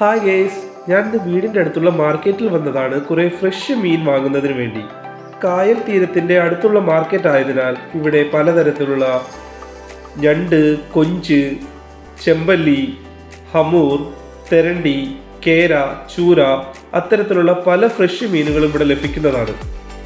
Hi guys ഞാൻ ഇന്ന് വീടിന്റെ അടുത്തുള്ള മാർക്കറ്റിൽ വന്നതാണ് കുറേ ഫ്രഷ് മീൻ വാങ്ങുന്നതിന് വേണ്ടി. കായൽ തീരത്തിന്റെ അടുത്തുള്ള മാർക്കറ്റ് ആയതിനാൽ ഇവിടെ പലതരത്തിലുള്ള ഞണ്ട് കൊഞ്ച് ചെമ്പല്ലി ഹമൂർ തെരണ്ടി കേര ചൂര അത്തരത്തിലുള്ള പല ഫ്രഷ് മീനുകളും ഇവിടെ ലഭിക്കുന്നതാണ്.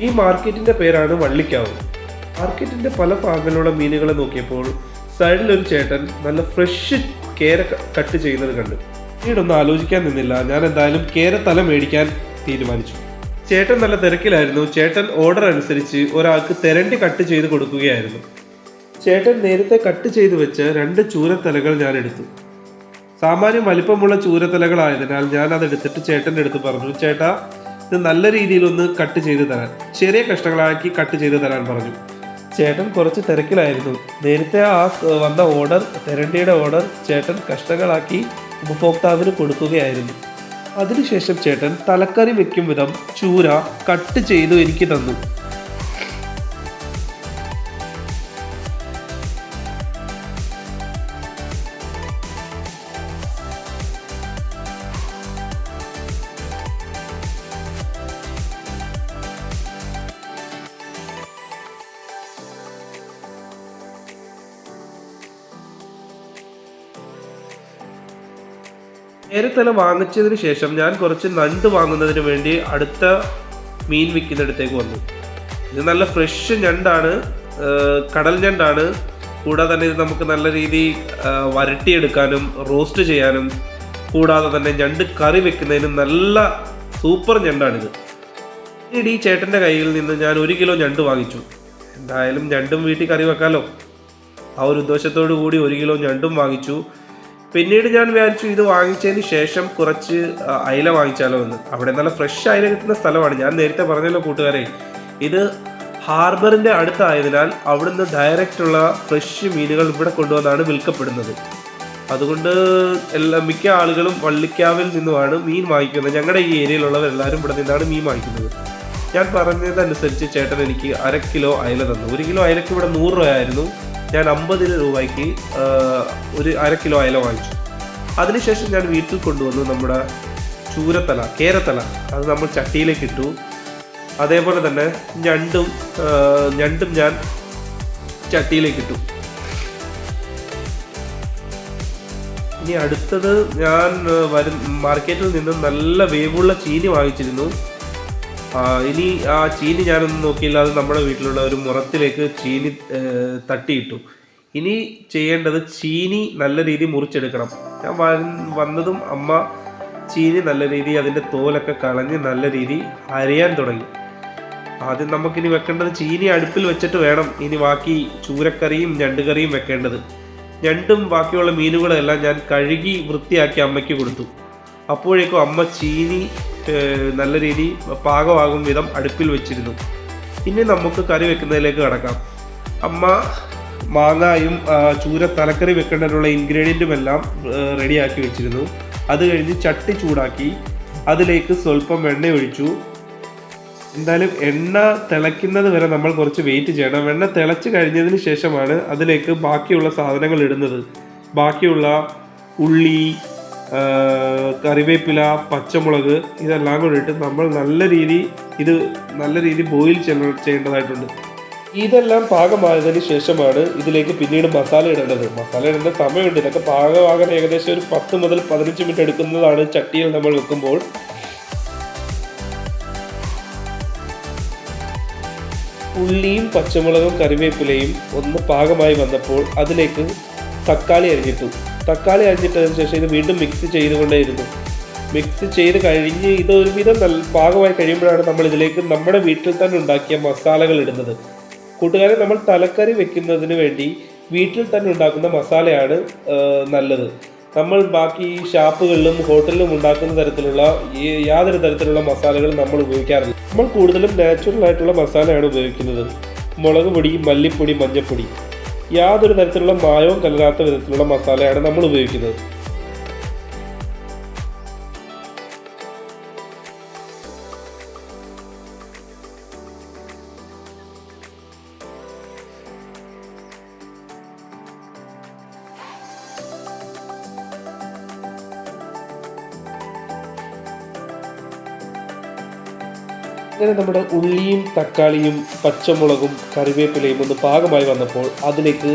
ഈ മാർക്കറ്റിന്റെ പേരാണ് വള്ളിക്കാവ്. മാർക്കറ്റിന്റെ പല ഭാഗങ്ങളിലുള്ള മീനുകളെ നോക്കിയപ്പോൾ സൈഡിലൊരു ചേട്ടൻ നല്ല ഫ്രഷ് കേര കട്ട് ചെയ്യുന്നത് കണ്ടു. പിന്നീടൊന്നും ആലോചിക്കാൻ നിന്നില്ല. ഞാൻ എന്തായാലും കേര തല മേടിക്കാൻ തീരുമാനിച്ചു. ചേട്ടൻ നല്ല തിരക്കിലായിരുന്നു. ചേട്ടൻ ഓർഡർ അനുസരിച്ച് ഒരാൾക്ക് തെരണ്ടി കട്ട് ചെയ്ത് കൊടുക്കുകയായിരുന്നു. ചേട്ടൻ നേരത്തെ കട്ട് ചെയ്ത് വെച്ച രണ്ട് ചൂരത്തലകൾ ഞാൻ എടുത്തു. സാമാന്യം വലിപ്പമുള്ള ചൂരത്തലകളായതിനാൽ ഞാൻ അത് എടുത്തിട്ട് ചേട്ടന്റെ അടുത്ത് പറഞ്ഞു ചേട്ടാ ഇത് നല്ല രീതിയിലൊന്ന് കട്ട് ചെയ്ത് തരാൻ ചെറിയ കഷ്ണങ്ങളാക്കി കട്ട് ചെയ്ത് തരാൻ പറഞ്ഞു. ചേട്ടൻ കുറച്ച് തിരക്കിലായിരുന്നു. നേരത്തെ ആ വന്ന ഓർഡർ തെരണ്ടിയുടെ ഓർഡർ ചേട്ടൻ കഷ്ണങ്ങളാക്കി ഉപഭോക്താവിന് കൊടുക്കുകയായിരുന്നു. അതിനുശേഷം ചേട്ടൻ തലക്കറി വെക്കും വിധം ചൂര കട്ട് ചെയ്തു എനിക്ക് തന്നു. നേരത്തല വാങ്ങിച്ചതിന് ശേഷം ഞാൻ കുറച്ച് നണ്ട് വാങ്ങുന്നതിന് വേണ്ടി അടുത്ത മീൻ വിൽക്കുന്നിടത്തേക്ക് വന്നു. ഇത് നല്ല ഫ്രഷ് ഞണ്ടാണ് കടൽ ഞണ്ടാണ്. കൂടാതെ തന്നെ ഇത് നമുക്ക് നല്ല രീതി വരട്ടിയെടുക്കാനും റോസ്റ്റ് ചെയ്യാനും കൂടാതെ തന്നെ ഞണ്ട് കറി വെക്കുന്നതിനും നല്ല സൂപ്പർ ഞണ്ടാണിത്. ഈ ചേട്ടന്റെ കയ്യിൽ നിന്ന് ഞാൻ ഒരു കിലോ ഞണ്ട് വാങ്ങിച്ചു. എന്തായാലും ഞണ്ടും വീട്ടിൽ കറി വെക്കാമല്ലോ ആ ഒരു ഉദ്ദേശത്തോടു കൂടി ഒരു കിലോ ഞണ്ടും വാങ്ങിച്ചു. പിന്നീട് ഞാൻ വിചാരിച്ചു ഇത് വാങ്ങിച്ചതിന് ശേഷം കുറച്ച് അയില വാങ്ങിച്ചാലോ എന്ന്. അവിടെ നല്ല ഫ്രഷ് അയില കിട്ടുന്ന സ്ഥലമാണ്. ഞാൻ നേരത്തെ പറഞ്ഞല്ലോ കൂട്ടുകാരെ ഇത് ഹാർബറിന്റെ അടുത്തായതിനാൽ അവിടുന്ന് ഡയറക്റ്റ് ഉള്ള ഫ്രഷ് മീനുകൾ ഇവിടെ കൊണ്ടുവന്നാണ് വിൽക്കപ്പെടുന്നത്. അതുകൊണ്ട് എല്ലാ മിക്ക ആളുകളും വള്ളിക്കാവിൽ നിന്നുമാണ് മീൻ വാങ്ങിക്കുന്നത്. ഞങ്ങളുടെ ഈ ഏരിയയിലുള്ളവരെല്ലാവരും ഇവിടെ നിന്നാണ് മീൻ വാങ്ങിക്കുന്നത്. ഞാൻ പറഞ്ഞതനുസരിച്ച് ചേട്ടൻ എനിക്ക് അര കിലോ അയല തന്നു. ഒരു കിലോ അയലക്ക് ഇവിടെ നൂറ് രൂപയായിരുന്നു. ഞാൻ അമ്പത് രൂപയ്ക്ക് ഒരു അര കിലോ അയല വാങ്ങിച്ചു. അതിനുശേഷം ഞാൻ വീട്ടിൽ കൊണ്ടുവന്നു നമ്മുടെ ചൂരത്തല കേരത്തല. അത് നമ്മൾ ചട്ടിയിലേക്ക് ഇട്ടു. അതേപോലെ തന്നെ ഞണ്ടും ഞണ്ടും ഞാൻ ചട്ടിയിലേക്ക് ഇട്ടു. ഇനി അടുത്തത് ഞാൻ വരും മാർക്കറ്റിൽ നിന്നും നല്ല വേവുള്ള ചീനി വാങ്ങിച്ചിരുന്നു. ഇനി ആ ചീനി ഞാനൊന്നും നോക്കിയില്ല അത് നമ്മുടെ വീട്ടിലുള്ള ഒരു മുറത്തിലേക്ക് ചീനി തട്ടിയിട്ടു. ഇനി ചെയ്യേണ്ടത് ചീനി നല്ല രീതിയിൽ മുറിച്ചെടുക്കണം. ഞാൻ വന്നതും അമ്മ ചീനി നല്ല രീതി അതിന്റെ തോലൊക്കെ കളഞ്ഞ് നല്ല രീതി അരയാൻ തുടങ്ങി. ആദ്യം നമുക്കിനി വെക്കേണ്ടത് ചീനി അടുപ്പിൽ വെച്ചിട്ട് വേണം. ഇനി ബാക്കി ചൂരക്കറിയും ഞണ്ടുകറിയും വെക്കേണ്ടത്. ഞണ്ടും ബാക്കിയുള്ള മീനുകളെല്ലാം ഞാൻ കഴുകി വൃത്തിയാക്കി അമ്മയ്ക്ക് കൊടുത്തു. അപ്പോഴേക്കും അമ്മ ചീനി നല്ല രീതി പാകമാകും വിധം അടുപ്പിൽ വെച്ചിരുന്നു. ഇനി നമുക്ക് കറി വെക്കുന്നതിലേക്ക് കടക്കാം. അമ്മ മാങ്ങായും ചൂര തലക്കറി വെക്കേണ്ടതിനുള്ള ഇൻഗ്രീഡിയന്റും എല്ലാം റെഡിയാക്കി വെച്ചിരുന്നു. അത് കഴിഞ്ഞ് ചട്ടി ചൂടാക്കി അതിലേക്ക് സ്വല്പം എണ്ണ ഒഴിച്ചു. എന്തായാലും എണ്ണ തിളയ്ക്കുന്നത് വരെ നമ്മൾ കുറച്ച് വെയിറ്റ് ചെയ്യണം. എണ്ണ തിളച്ച് കഴിഞ്ഞതിന് ശേഷമാണ് അതിലേക്ക് ബാക്കിയുള്ള സാധനങ്ങൾ ഇടുന്നത്. ബാക്കിയുള്ള ഉള്ളി കറിവേപ്പില പച്ചമുളക് ഇതെല്ലാം കൂടി ഇട്ട് നമ്മൾ നല്ല രീതി ഇത് നല്ല രീതി ബോയിൽ ചെയ്യേണ്ടതായിട്ടുണ്ട്. ഇതെല്ലാം പാകമായതിന് ശേഷമാണ് ഇതിലേക്ക് പിന്നീട് മസാല ഇടേണ്ടത്. മസാല ഇടേണ്ട സമയമുണ്ട്. ഇതൊക്കെ പാകമാകാൻ ഏകദേശം ഒരു പത്ത് മുതൽ പതിനഞ്ച് മിനിറ്റ് എടുക്കുന്നതാണ് ചട്ടിയിൽ നമ്മൾ വെക്കുമ്പോൾ. ഉള്ളിയും പച്ചമുളകും കറിവേപ്പിലയും ഒന്ന് പാകമായി വന്നപ്പോൾ അതിലേക്ക് തക്കാളി അരിഞ്ഞിട്ടു. തക്കാളി അരിഞ്ഞിട്ടതിന് ശേഷം ഇത് വീണ്ടും മിക്സ് ചെയ്തുകൊണ്ടേയിരുന്നു. മിക്സ് ചെയ്ത് കഴിഞ്ഞ് ഇത് ഒരുവിധം നല്ല പാകമായി കഴിയുമ്പോഴാണ് നമ്മൾ ഇതിലേക്ക് നമ്മുടെ വീട്ടിൽ തന്നെ ഉണ്ടാക്കിയ മസാലകൾ ഇടുന്നത്. കൂട്ടുകാരെ നമ്മൾ തലക്കറി വെക്കുന്നതിന് വേണ്ടി വീട്ടിൽ തന്നെ ഉണ്ടാക്കുന്ന മസാലയാണ് നല്ലത്. നമ്മൾ ബാക്കി ഷാപ്പുകളിലും ഹോട്ടലിലും ഉണ്ടാക്കുന്ന തരത്തിലുള്ള യാതൊരു തരത്തിലുള്ള മസാലകൾ നമ്മൾ ഉപയോഗിക്കാറില്ല. നമ്മൾ കൂടുതലും നാച്ചുറൽ ആയിട്ടുള്ള മസാലയാണ് ഉപയോഗിക്കുന്നത്. മുളക് പൊടി മല്ലിപ്പൊടി മഞ്ഞൾപ്പൊടി യാതൊരു തരത്തിലുള്ള മായവും കലരാത്ത വിധത്തിലുള്ള മസാലയാണ് നമ്മൾ ഉപയോഗിക്കുന്നത്. അങ്ങനെ നമ്മുടെ ഉള്ളിയും തക്കാളിയും പച്ചമുളകും കറിവേപ്പിലയും ഒന്ന് പാകമായി വന്നപ്പോൾ അതിലേക്ക്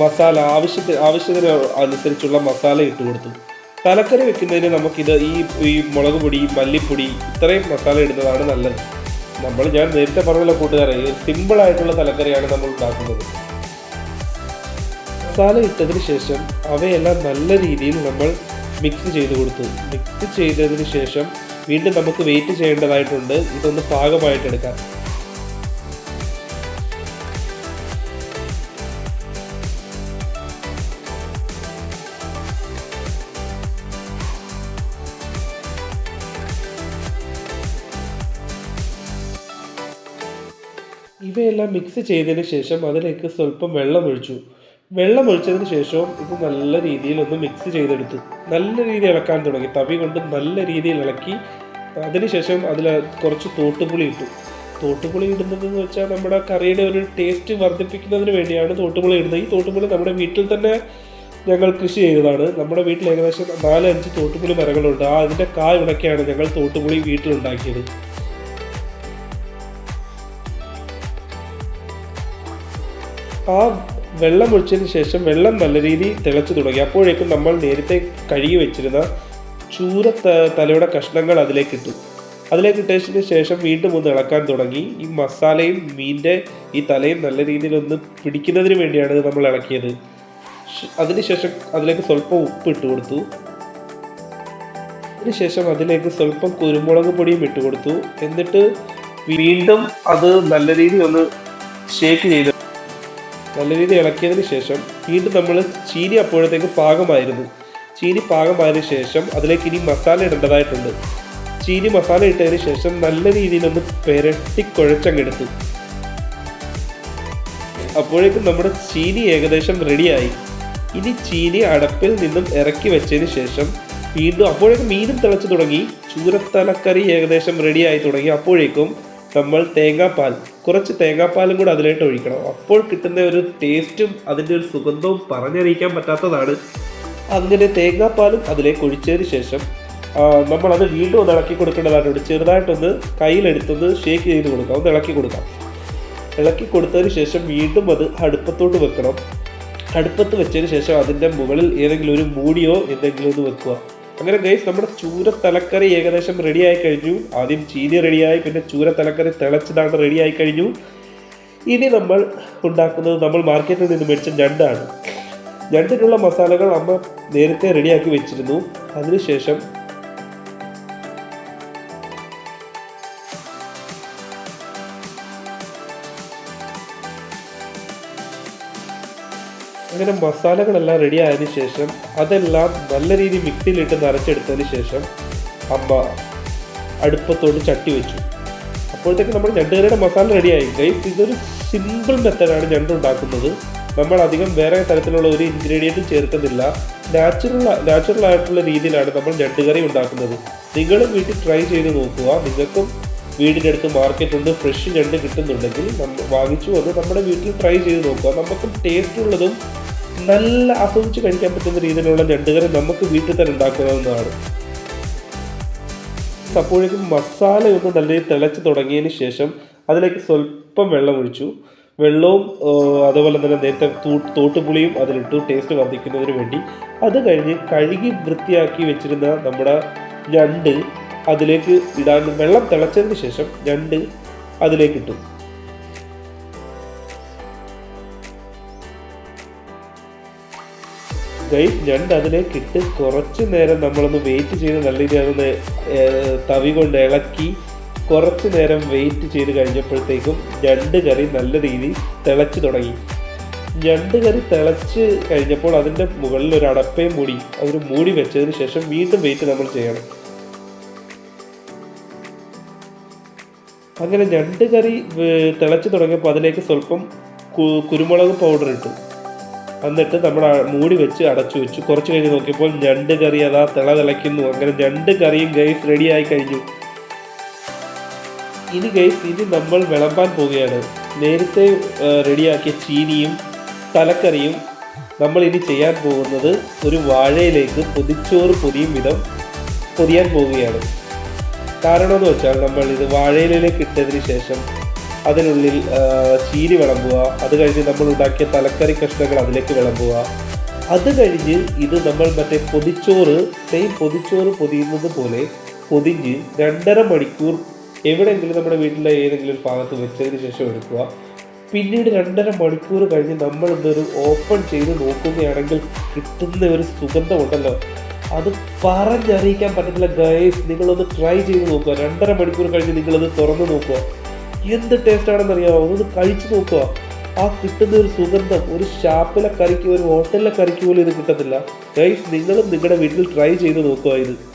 മസാല ആവശ്യത്തിന് ആവശ്യത്തിന് അനുസരിച്ചുള്ള മസാല ഇട്ട് കൊടുത്തു. തലക്കറി വെക്കുന്നതിന് നമുക്കിത് ഈ ഈ മുളക് പൊടി മല്ലിപ്പൊടി ഇത്രയും മസാല ഇടുന്നതാണ് നല്ലത്. നമ്മൾ ഞാൻ നേരത്തെ പറഞ്ഞല്ലോ കൂട്ടുകാരെ സിമ്പിളായിട്ടുള്ള തലക്കറിയാണ് നമ്മൾ ഉണ്ടാക്കുന്നത്. മസാല ഇട്ടതിന് ശേഷം അവയെല്ലാം നല്ല രീതിയിൽ നമ്മൾ മിക്സ് ചെയ്ത് കൊടുത്തു. മിക്സ് ചെയ്തതിന് ശേഷം വീണ്ടും നമുക്ക് വെയിറ്റ് ചെയ്യേണ്ടതായിട്ടുണ്ട്. ഇതൊന്ന് പാകമായിട്ട് എടുക്കാം. ഇവയെല്ലാം മിക്സ് ചെയ്തതിന് ശേഷം അതിലേക്ക് സ്വല്പം വെള്ളം ഒഴിച്ചു. വെള്ളം ഒഴിച്ചതിന് ശേഷവും ഇത് നല്ല രീതിയിൽ ഒന്ന് മിക്സ് ചെയ്തെടുത്തു. നല്ല രീതിയിൽ ഇളക്കാൻ തുടങ്ങി. തവി കൊണ്ട് നല്ല രീതിയിൽ ഇളക്കി അതിനുശേഷം അതിൽ കുറച്ച് തോട്ടുപുളി ഇട്ടു. തോട്ടുപുളി ഇടുന്നത് എന്ന് വെച്ചാൽ നമ്മുടെ കറിയുടെ ഒരു ടേസ്റ്റ് വർദ്ധിപ്പിക്കുന്നതിന് വേണ്ടിയാണ് തോട്ടുപുളി ഇടുന്നത്. ഈ തോട്ടുപുളി നമ്മുടെ വീട്ടിൽ തന്നെ ഞങ്ങൾ കൃഷി ചെയ്തതാണ്. നമ്മുടെ വീട്ടിൽ ഏകദേശം നാലഞ്ച് തോട്ടുപുളി മരങ്ങളുണ്ട്. ആ അതിന്റെ കായ് ഉണക്കിയാണ് ഞങ്ങൾ തോട്ടുപുളി വീട്ടിലുണ്ടാക്കിയത്. ആ വെള്ളം ഒഴിച്ചതിന് ശേഷം വെള്ളം നല്ല രീതിയിൽ തിളച്ചു തുടങ്ങി. അപ്പോഴേക്കും നമ്മൾ നേരത്തെ കഴുകി വെച്ചിരുന്ന ചൂര തലയുടെ കഷ്ണങ്ങൾ അതിലേക്ക് ഇട്ടു. അതിലേക്ക് ഇട്ടതിന് ശേഷം വീണ്ടും ഒന്ന് ഇളക്കാൻ തുടങ്ങി. ഈ മസാലയും മീനിന്റെ ഈ തലയും നല്ല രീതിയിൽ ഒന്ന് പിടിക്കുന്നതിന് വേണ്ടിയാണ് നമ്മൾ ഇളക്കിയത്. അതിനുശേഷം അതിലേക്ക് സ്വല്പം ഉപ്പ് ഇട്ട് കൊടുത്തു. അതിനുശേഷം അതിലേക്ക് സ്വല്പം കുരുമുളക് പൊടിയും ഇട്ട് കൊടുത്തു. എന്നിട്ട് വീണ്ടും അത് നല്ല രീതിയിൽ ഒന്ന് ഷേക്ക് ചെയ്ത് നല്ല രീതിയിൽ ഇളക്കിയതിന് ശേഷം വീണ്ടും നമ്മൾ ചീനി അപ്പോഴത്തേക്ക് പാകമായിരുന്നു. ചീനി പാകമായതിനു ശേഷം അതിലേക്ക് ഇനി മസാല ഇടേണ്ടതായിട്ടുണ്ട്. ചീനി മസാല ഇട്ടതിന് ശേഷം നല്ല രീതിയിലൊന്ന് പെരട്ടി കുഴച്ചങ്ങെടുത്തു. അപ്പോഴേക്കും നമ്മുടെ ചീനി ഏകദേശം റെഡിയായി ഇനി ചീനി അടപ്പിൽ നിന്നും ഇറക്കി വെച്ചതിന് ശേഷം വീണ്ടും അപ്പോഴേക്കും മീനും തിളച്ചു തുടങ്ങി. ചൂരത്തലക്കറി ഏകദേശം റെഡിയായി തുടങ്ങി. അപ്പോഴേക്കും നമ്മൾ തേങ്ങാപ്പാൽ കുറച്ച് തേങ്ങാപ്പാലും കൂടെ അതിലേക്ക് ഒഴിക്കണം. അപ്പോൾ കിട്ടുന്ന ഒരു ടേസ്റ്റും അതിന്റെ ഒരു സുഗന്ധവും പറഞ്ഞറിയിക്കാൻ പറ്റാത്തതാണ്. അങ്ങനെ തേങ്ങാപ്പാലും അതിലേക്ക് ഒഴിച്ചതിന് ശേഷം നമ്മളത് വീണ്ടും ഒന്ന് ഇളക്കി കൊടുക്കേണ്ടതായിട്ടുണ്ട് ചെറുതായിട്ടൊന്ന് കയ്യിലെടുത്തൊന്ന് ഷേക്ക് ചെയ്ത് കൊടുക്കാം. ഒന്ന് ഇളക്കി കൊടുക്കാം. ഇളക്കി കൊടുത്തതിന് ശേഷം വീണ്ടും അത് അടുപ്പത്തോട്ട് വെക്കണം. അടുപ്പത്ത് വെച്ചതിന് ശേഷം അതിന്റെ മുകളിൽ ഏതെങ്കിലും ഒരു മൂടിയോ എന്തെങ്കിലും ഒന്ന് വെക്കുക. അങ്ങനെ ഗൈസ് നമ്മുടെ ചൂര തലക്കറി ഏകദേശം റെഡിയായി കഴിഞ്ഞു. ആദ്യം ചീനി റെഡിയായി പിന്നെ ചൂര തലക്കറി തിളച്ചതാണ് റെഡിയായി കഴിഞ്ഞു. ഇനി നമ്മൾ ഉണ്ടാക്കുന്നത് നമ്മൾ മാർക്കറ്റിൽ നിന്ന് മേടിച്ച ഞണ്ടാണ്. ഞണ്ടിനുള്ള മസാലകൾ അമ്മ നേരത്തെ റെഡിയാക്കി വെച്ചിരുന്നു. അതിനുശേഷം അങ്ങനെ മസാലകളെല്ലാം റെഡി ആയതിനു ശേഷം അതെല്ലാം നല്ല രീതിയിൽ മിക്സിയിലിട്ട് നിറച്ചെടുത്തതിന് ശേഷം അമ്മ അടുപ്പത്തോട് ചട്ടി വെച്ചു. അപ്പോഴത്തേക്ക് നമ്മൾ ഞണ്ടുകറിയുടെ മസാല റെഡിയായി ഗൈസ് ഇതൊരു സിമ്പിൾ മെത്തഡാണ് ഞണ്ട് ഉണ്ടാക്കുന്നത്. നമ്മൾ അധികം വേറെ തരത്തിലുള്ള ഒരു ഇൻഗ്രീഡിയന്റും ചേർക്കുന്നില്ല. നാച്ചുറൽ നാച്ചുറൽ ആയിട്ടുള്ള രീതിയിലാണ് നമ്മൾ ഞണ്ടുകറി ഉണ്ടാക്കുന്നത്. നിങ്ങളും വീട്ടിൽ ട്രൈ ചെയ്ത് നോക്കുക. നിങ്ങൾക്കും വീടിന്റെ അടുത്ത് മാർക്കറ്റ് ഉണ്ട്. ഫ്രഷ് ഞണ്ട് കിട്ടുന്നുണ്ടെങ്കിൽ നമ്മൾ വാങ്ങിച്ചു അത് നമ്മുടെ വീട്ടിൽ ട്രൈ ചെയ്ത് നോക്കുക. നമുക്ക് ടേസ്റ്റ് ഉള്ളതും നല്ല ആസ്വദിച്ച് കഴിക്കാൻ പറ്റുന്ന രീതിയിലുള്ള ഞണ്ടുകറി നമുക്ക് വീട്ടിൽ തന്നെ ഉണ്ടാക്കാവുന്നതാണ്. അപ്പോഴേക്കും മസാല ഒന്ന് നല്ല തിളച്ച് തുടങ്ങിയതിന് ശേഷം അതിലേക്ക് സ്വല്പം വെള്ളം ഒഴിച്ചു. വെള്ളവും അതുപോലെ തന്നെ നേരത്തെ തോട്ടുപുളിയും അതിലിട്ടു ടേസ്റ്റ് വർദ്ധിക്കുന്നതിന് വേണ്ടി. അത് കഴിഞ്ഞ് കഴുകി വൃത്തിയാക്കി വെച്ചിരുന്ന നമ്മുടെ ഞണ്ട് അതിലേക്ക് ഇടാൻ വെള്ളം തിളച്ചതിന് ശേഷം ഞണ്ട് അതിലേക്ക് ഇട്ടു ഗൈസ് ഞണ്ട് അതിലേക്ക് ഇട്ട് കുറച്ച് നേരം നമ്മളൊന്ന് വെയിറ്റ് ചെയ്ത് നല്ല രീതിയിൽ അതൊന്ന് തവി കൊണ്ട് ഇളക്കി കുറച്ച് നേരം വെയിറ്റ് ചെയ്ത് കഴിഞ്ഞപ്പോഴത്തേക്കും ഞണ്ട് കറി നല്ല രീതിയിൽ തിളച്ച് തുടങ്ങി. ഞണ്ട് കറി തിളച്ച് കഴിഞ്ഞപ്പോൾ അതിന്റെ മുകളിൽ ഒരു അടപ്പേ മൂടി അതൊരു മൂടി വെച്ചതിന് ശേഷം വീണ്ടും വെയിറ്റ് നമ്മൾ ചെയ്യണം. അങ്ങനെ രണ്ട് കറി തിളച്ച് തുടങ്ങിയപ്പോൾ അതിലേക്ക് സ്വല്പം കുരുമുളക് പൗഡർ ഇട്ടു. എന്നിട്ട് നമ്മൾ മൂടി വെച്ച് അടച്ചു വെച്ചു. കുറച്ച് കഴിഞ്ഞ് നോക്കിയപ്പോൾ രണ്ട് കറി അതാ തിള തിളയ്ക്കുന്നു. അങ്ങനെ രണ്ട് കറിയും ഗൈസ് റെഡിയായി കഴിഞ്ഞു. ഇനി ഗൈസ് ഇനി നമ്മൾ വിളമ്പാൻ പോവുകയാണ്. നേരത്തെ റെഡിയാക്കിയ ചീനിയും തലക്കറിയും നമ്മൾ ഇനി ചെയ്യാൻ പോകുന്നത് ഒരു വാഴയിലേക്ക് പൊതിച്ചോറ് പൊതിയും വിധം പൊതിയാൻ പോവുകയാണ്. കാരണമെന്ന് വെച്ചാൽ നമ്മൾ ഇത് വാഴയിലേക്ക് ഇട്ടതിന് ശേഷം അതിനുള്ളിൽ ചീരി വിളമ്പുക. അത് കഴിഞ്ഞ് നമ്മൾ ഉണ്ടാക്കിയ തലക്കറി കഷ്ണങ്ങൾ അതിലേക്ക് വിളമ്പുക. അത് കഴിഞ്ഞ് ഇത് നമ്മൾ മറ്റേ പൊതിച്ചോറ് സെയിം പൊതിച്ചോറ് പൊതിയുന്നത് പോലെ പൊതിഞ്ഞ് രണ്ടര മണിക്കൂർ എവിടെയെങ്കിലും നമ്മുടെ വീട്ടിലെ ഏതെങ്കിലും ഒരു ഭാഗത്ത് വെച്ചതിന് ശേഷം എടുക്കുക. പിന്നീട് രണ്ടര മണിക്കൂർ കഴിഞ്ഞ് നമ്മൾ ഇതൊരു ഓപ്പൺ ചെയ്ത് നോക്കുകയാണെങ്കിൽ കിട്ടുന്ന ഒരു സുഗന്ധമുണ്ടല്ലോ. അത് പറഞ്ഞറിയിക്കാൻ പറ്റത്തില്ല ഗൈസ് നിങ്ങളൊന്ന് ട്രൈ ചെയ്ത് നോക്കുക. രണ്ടര മണിക്കൂർ കഴിഞ്ഞ് നിങ്ങളത് തുറന്ന് നോക്കുക. എന്ത് ടേസ്റ്റ് ആണെന്ന് അറിയാമോ ഒന്ന് കഴിച്ചു നോക്കുക. ആ കിട്ടുന്ന ഒരു സുഗന്ധം ഒരു ഷാപ്പിലെ കറിക്ക് ഒരു ഹോട്ടലിലെ കറിക്ക് പോലും ഇത് കിട്ടത്തില്ല. ഗൈസ് നിങ്ങളും നിങ്ങളുടെ വീട്ടിൽ ട്രൈ ചെയ്ത് നോക്കുക ഇത്.